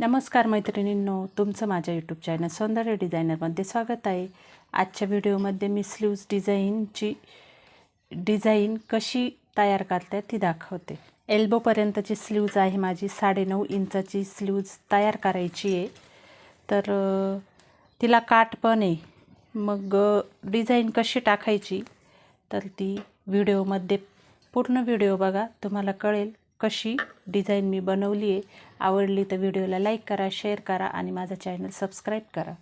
नमस्कार मैत्रिणींनो तुमचं माझ्या यूट्यूब चॅनल सौंदर्य डिझायनरमध्ये स्वागत आहे. आजच्या व्हिडिओमध्ये मी स्लीव्ज डिझाईनची डिझाईन कशी तयार करते ती दाखवते. एल्बोपर्यंतची स्लीव्ज आहे माझी साडेनऊ इंचाची स्लीव्ज तयार करायची आहे. तर तिला काट पण आहे. मग डिझाईन कशी टाकायची? तर ती व्हिडिओमध्ये पूर्ण व्हिडिओ बघा तुम्हाला कळेल. कशी डिझाईन मी बनवली आहे आवडली तर व्हिडिओला लाईक करा शेअर करा आणि माझा चॅनल सबस्क्राईब करा.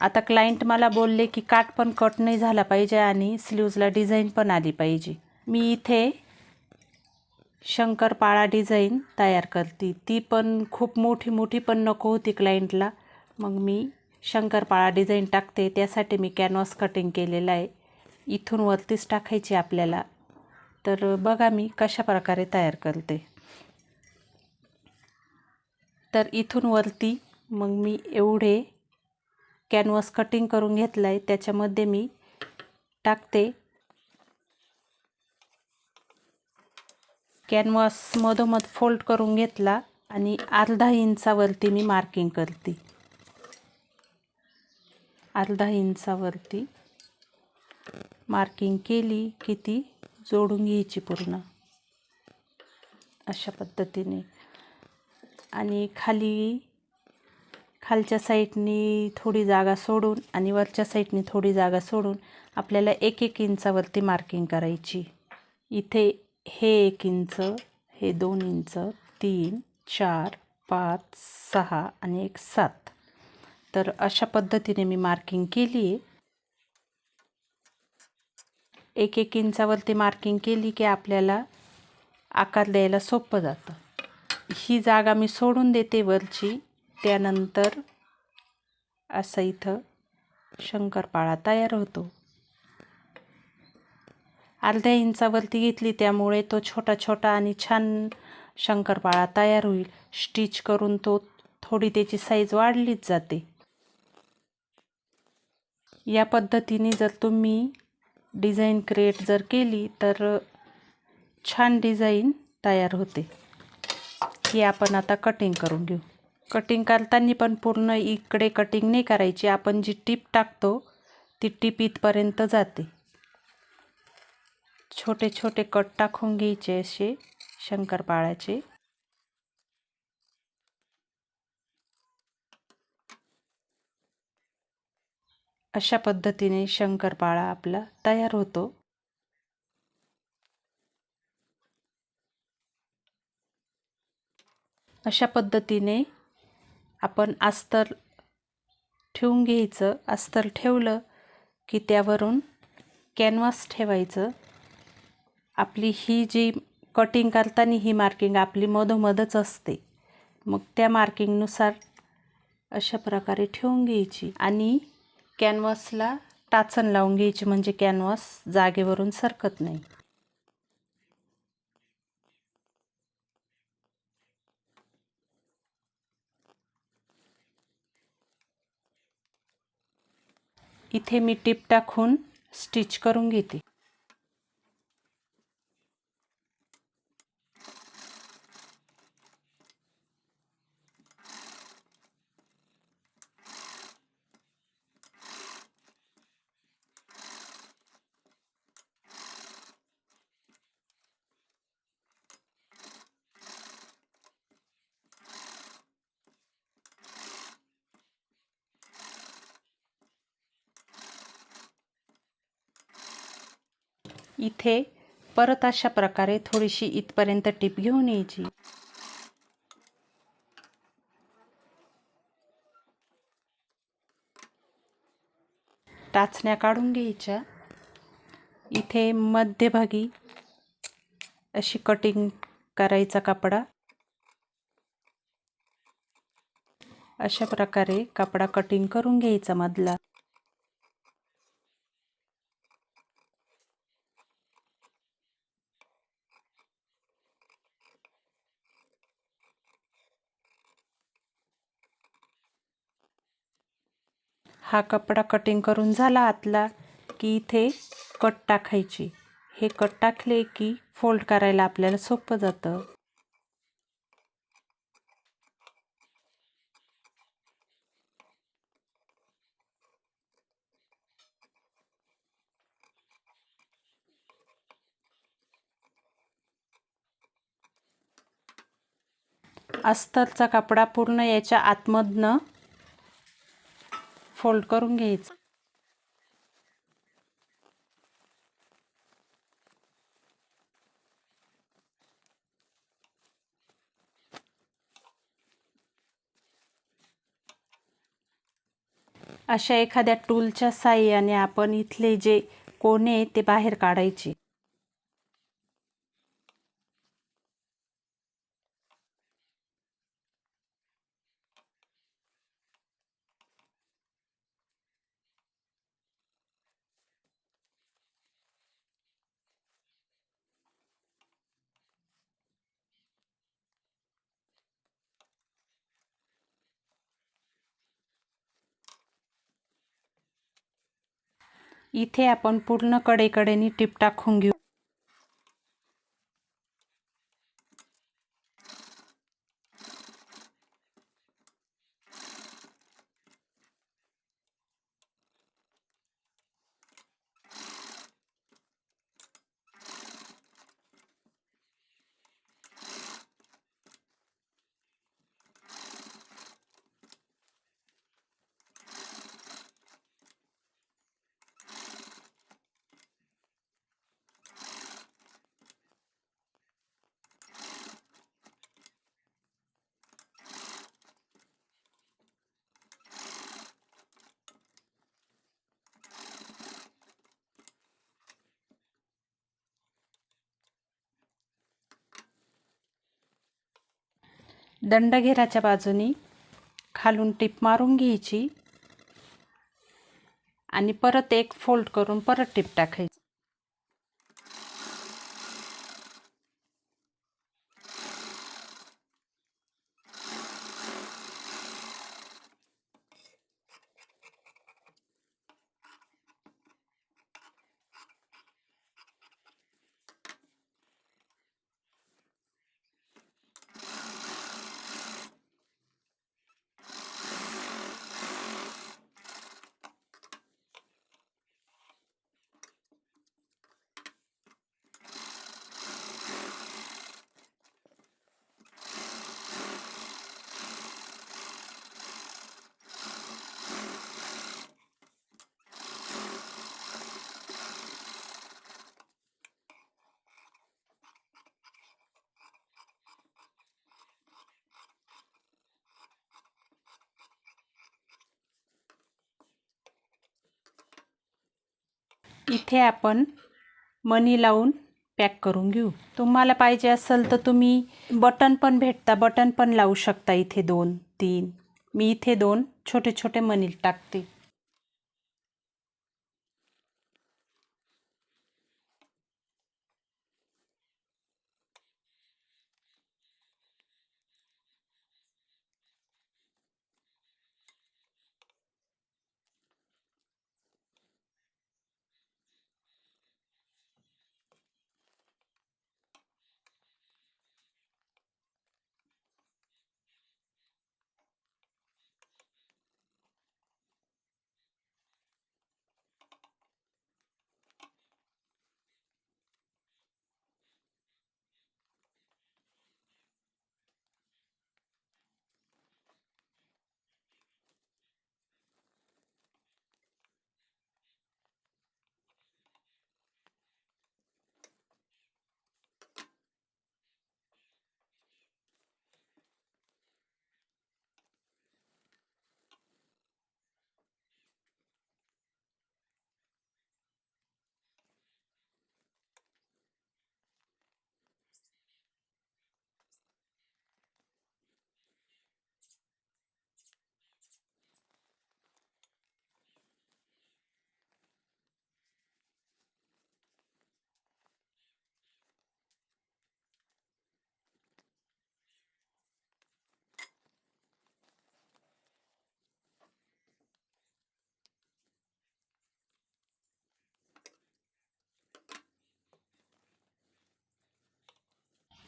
आता क्लायंट मला बोलले की काठ पण कट नाही झाला पाहिजे आणि स्लीव्जला डिझाईन पण आली पाहिजे. मी इथे शंकरपाळा डिझाईन तयार करते. ती पण खूप मोठी मोठी पण नको होती क्लायंटला मग मी शंकरपाळा डिझाईन टाकते. त्यासाठी मी कॅनव्हास कटिंग केलेला आहे. इथून वरतीच टाकायची आपल्याला. तर बघा मी कशा प्रकारे तयार करते. तर इथून वरती मग मी एवढे कॅनव्हास कटिंग करून घेतला आहे त्याच्यामध्ये मी टाकते. कॅनव्हास मधोमध फोल्ड करून घेतला आणि अर्धा इंचावरती मी मार्किंग करते. अर्धा इंचावरती मार्किंग केली की ती जोडून घ्यायची पूर्ण. अशा पद्धतीने. आणि खाली खालच्या साईडनी थोडी जागा सोडून आणि वरच्या साईडनी थोडी जागा सोडून आपल्याला एक एक इंचावरती मार्किंग करायची. इथे हे एक इंच हे दोन इंच तीन चार पाच सहा आणि एक सात. तर अशा पद्धतीने मी मार्किंग केली आहे एक एक इंचावरती मार्किंग केली की आपल्याला आकार द्यायला सोपं जातं. ही जागा मी सोडून देते वरची. त्यानंतर असं इथं शंकरपाळा तयार होतो. अर्ध्या इंचावरती घेतली त्यामुळे तो छोटा छोटा आणि छान शंकरपाळा तयार होईल. स्टिच करून तो थोडी त्याची साईज वाढलीच जाते. या पद्धतीने जर तुम्ही डिझाईन क्रिएट जर केली तर छान डिझाईन तयार होते. ही आपण आता कटिंग करून घेऊ. कटिंग करताना पण पूर्ण इकडे कटिंग नाही करायची. आपण जी टीप टाकतो ती टीप इथपर्यंत जाते. छोटे छोटे कट टाकून घ्यायचे असे शंकरपाळाचे. अशा पद्धतीने शंकरपाळा आपला तयार होतो. अशा पद्धतीने आपण अस्तर ठेवून घ्यायचं. अस्तर ठेवलं की त्यावरून कॅनव्हास ठेवायचं. आपली ही जी कटिंग करताना ही मार्किंग आपली मधोमधच असते. मग त्या मार्किंगनुसार अशा प्रकारे ठेवून घ्यायची. आणि कॅनव्हासला टाचण लावून घ्यायची म्हणजे कॅनव्हास जागेवरून सरकत नाही. इथे मी टिप टाकून स्टिच करून घेते. इथे परत अशा प्रकारे थोडीशी इथपर्यंत टीप घेऊन यायची. टाचण्या काढून घ्यायच्या. इथे मध्यभागी अशी कटिंग करायचा कपडा. अशा प्रकारे कपडा कटिंग करून घ्यायचा मधला. हा कपडा कटिंग करून झाला आतला की इथे कट टाकायची. हे कट टाकले की फोल्ड करायला आपल्याला सोपं जातं. अस्तरचा कपडा पूर्ण याच्या आतमधनं फोल्ड करून घ्यायचं. अशा एखाद्या टूलच्या साह्याने आपण इथले जे कोणे ते बाहेर काढायचे. इथे आपण पूर्ण कडेकडेनी टीप टाकून घेऊ. दंडघेराच्या बाजूनी खालून टीप मारून घ्यायची आणि परत एक फोल्ड करून परत टिप टाकायची. इथे आपण मनी लावून पॅक करून घेऊ. तुम्हाला पाहिजे असेल तर तुम्ही बटन पण भेटता. बटन पण लावू शकता इथे दोन तीन. मी इथे दोन छोटे छोटे मनी टाकते.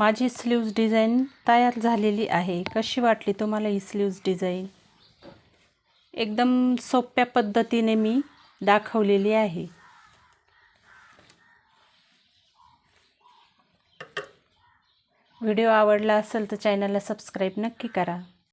माझी स्लीव्ज डिझाईन तयार झालेली आहे. कशी वाटली तुम्हाला ही स्लीव्ज डिझाईन? एकदम सोप्या पद्धतीने मी दाखवलेली आहे. व्हिडिओ आवडला असेल तर चॅनलला सबस्क्राईब नक्की करा.